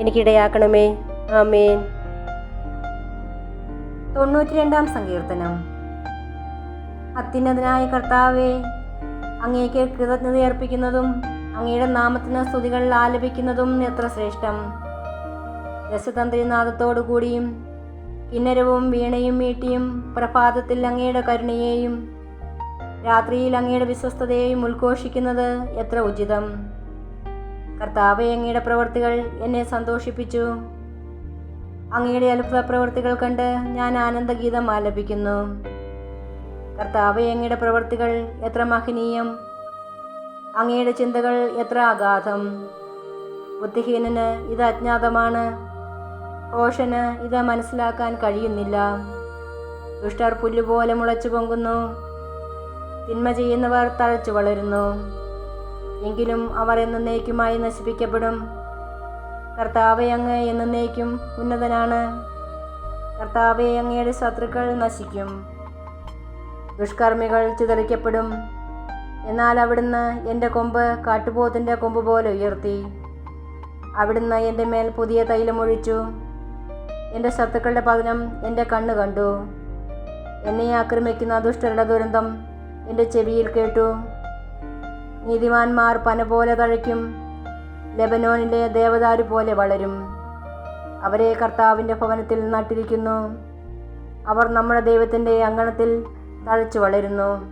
എനിക്കിടയാക്കണമേ. ആമേൻ. തൊണ്ണൂറ്റി രണ്ടാം സങ്കീർത്തനം. അത്യുന്നതനായ കർത്താവെ അങ്ങേക്ക് കൃതജ്ഞതയർപ്പിക്കുന്നതും അങ്ങയുടെ നാമത്തിന് സ്തുതികൾ ആലപിക്കുന്നതും എത്ര ശ്രേഷ്ഠം. രസതന്ത്രിനാഥത്തോടു കൂടിയും കിന്നരവും വീണയും മീട്ടിയും പ്രഭാതത്തിൽ അങ്ങയുടെ കരുണയെയും രാത്രിയിൽ അങ്ങയുടെ വിശ്വസ്തതയെയും ഉദ്ഘോഷിക്കുന്നത് എത്ര ഉചിതം. കർത്താവെ അങ്ങയുടെ പ്രവൃത്തികൾ എന്നെ സന്തോഷിപ്പിച്ചു. അങ്ങയുടെ അത്ഭുത പ്രവൃത്തികൾ കണ്ട് ഞാൻ ആനന്ദഗീതം ആലപിക്കുന്നു. കർത്താവെ അങ്ങയുടെ പ്രവൃത്തികൾ എത്ര മഹനീയം. അങ്ങയുടെ ചിന്തകൾ എത്ര അഗാധം. ബുദ്ധിഹീനന് ഇത് അജ്ഞാതമാണ്. ഘോഷന് ഇത് മനസ്സിലാക്കാൻ കഴിയുന്നില്ല. ദുഷ്ടർ പുല്ലുപോലെ മുളച്ചു പൊങ്ങുന്നു. തിന്മ ചെയ്യുന്നവർ തഴച്ചു വളരുന്നു. എങ്കിലും അവർ എന്നേക്കുമായി നശിപ്പിക്കപ്പെടും. കർത്താവെ അങ്ങ് എന്നേക്കും ഉന്നതനാണ്. കർത്താവെ അങ്ങയുടെ ശത്രുക്കൾ നശിക്കും. ദുഷ്കർമ്മികൾ ചിതറിക്കപ്പെടും. എന്നാൽ അവിടുന്ന് എന്റെ കൊമ്പ് കാട്ടുപോത്തിന്റെ കൊമ്പ് പോലെ ഉയർത്തി. അവിടുന്ന് എന്റെ മേൽ പുതിയ തൈലം ഒഴിച്ചു. എന്റെ ശത്രുക്കളുടെ പതനം എന്റെ കണ്ണ് കണ്ടു. എന്നെ ആക്രമിക്കുന്ന ദുഷ്ടരുടെ ദുരന്തം എന്റെ ചെവിയിൽ കേട്ടു. നീതിമാന്മാർ പന പോലെ തഴയ്ക്കും. ലെബനോനിലെ ദേവദാരു പോലെ വളരും. അവരെ കർത്താവിന്റെ ഭവനത്തിൽ നട്ടിരിക്കുന്നു. അവർ നമ്മുടെ ദൈവത്തിന്റെ അങ്കണത്തിൽ തഴച്ചു വളരുന്നു.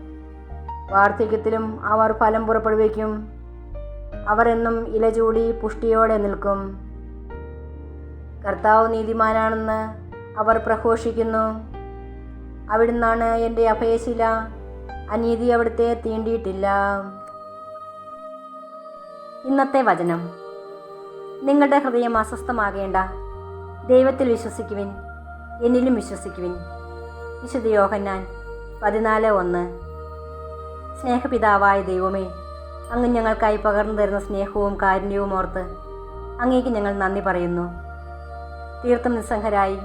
വാർദ്ധക്യത്തിലും അവർ ഫലം പുറപ്പെടുവിക്കും. അവർ എന്നും ഇല ചൂടി പുഷ്ടിയോടെ നിൽക്കും. കർത്താവ് നീതിമാനാണെന്ന് അവർ പ്രഘോഷിക്കുന്നു. അവിടുന്നാണ് എന്റെ അഭയശില. അനീതി അവിടുത്തെ തീണ്ടിയിട്ടില്ല. ഇന്നത്തെ വചനം. നിങ്ങളുടെ ഹൃദയം അസ്വസ്ഥമാകേണ്ട. ദൈവത്തിൽ വിശ്വസിക്കുവിൻ. എന്നിലും വിശ്വസിക്കുവിൻ. വിശുദ്ധ യോഹന്നാൻ പതിനാല് ഒന്ന്. സ്നേഹപിതാവായ ദൈവമേ അങ്ങ് ഞങ്ങൾക്കായി പകർന്നു തരുന്ന സ്നേഹവും കാരുണ്യവും ഓർത്ത് അങ്ങേക്ക് ഞങ്ങൾ നന്ദി പറയുന്നു. തീർത്തും നിസ്സംഗരായി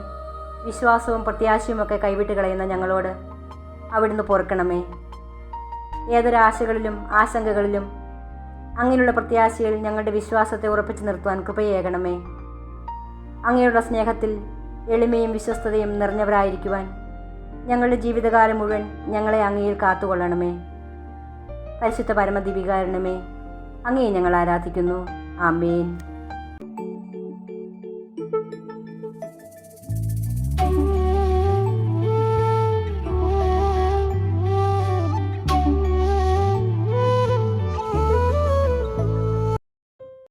വിശ്വാസവും പ്രത്യാശയുമൊക്കെ കൈവിട്ട് കളയുന്ന ഞങ്ങളോട് അവിടുന്ന് പൊറുക്കണമേ. ഏതൊരാശകളിലും ആശങ്കകളിലും അങ്ങനെയുള്ള പ്രത്യാശയിൽ ഞങ്ങളുടെ വിശ്വാസത്തെ ഉറപ്പിച്ചു നിർത്തുവാൻ കൃപയേകണമേ. അങ്ങയുടെ സ്നേഹത്തിൽ എളിമയും വിശ്വസ്തതയും നിറഞ്ഞവരായിരിക്കുവാൻ ഞങ്ങളുടെ ജീവിതകാലം മുഴുവൻ ഞങ്ങളെ അങ്ങയിൽ കാത്തുകൊള്ളണമേ. പരിശുദ്ധ പരമദിവികാരണമേ അങ്ങയെ ഞങ്ങൾ ആരാധിക്കുന്നു. ആമേൻ.